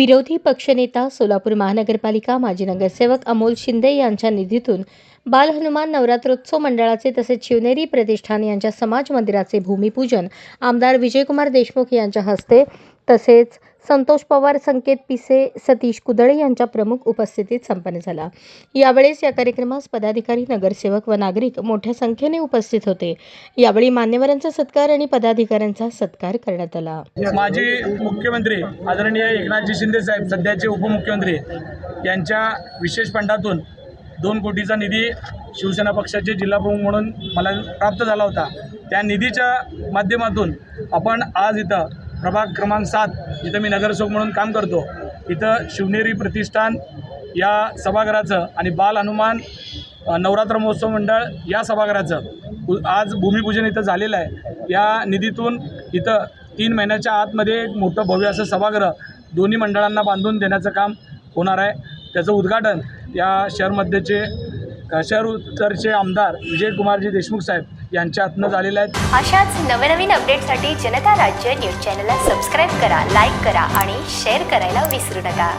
विरोधी पक्षनेता सोलापूर महानगरपालिका माजी नगरसेवक अमोल शिंदे यांच्या निधीतून बाल हनुमान नवरात्रोत्सव मंडळाचे तसेच शिवनेरी प्रतिष्ठान यांच्या समाज मंदिराचे भूमिपूजन आमदार विजयकुमार देशमुख यांच्या हस्ते तसेच संतोष पवार संकेत पिसे सतीश कुदळे यांच्या प्रमुख उपस्थितीत संपन्न झाला. यावेळेस या कार्यक्रमास पदाधिकारी नगरसेवक व नागरिक मोठ्या संख्येने उपस्थित होते. यावेळी मान्यवरांचा सत्कार आणि पदाधिकाऱ्यांचा सत्कार करण्यात आला. माजी मुख्यमंत्री आदरणीय एकनाथजी शिंदे साहेब सध्याचे उपमुख्यमंत्री यांच्या विशेष फंडातून दोन कोटीचा निधी शिवसेना पक्षाचे जिल्हाप्रमुख म्हणून मला प्राप्त झाला होता. त्या निधीच्या माध्यमातून आपण आज इथं प्रभाग क्रमांक सात जिथं मी नगरसेवक म्हणून काम करतो. इथं शिवनेरी प्रतिष्ठान या सभागृहाचं आणि बाल हनुमान नवरात्र महोत्सव मंडळ या सभागृहाचं आज भूमिपूजन इथं झालेलं आहे. या निधीतून इथं तीन महिन्याच्या आतमध्ये एक मोठं भव्य असं सभागृह दोन्ही मंडळांना बांधून देण्याचं काम होणार आहे. त्याचं उद्घाटन या शहरमध्येचे शहर उत्तरचे आमदार विजयकुमारजी देशमुख साहेब यांच्या हातनं झालेलं आहे अशाच नवनवीन अपडेटसाठी जनता राज्य न्यूज चॅनलला सबस्क्राईब करा लाईक करा आणि शेअर करायला विसरू नका.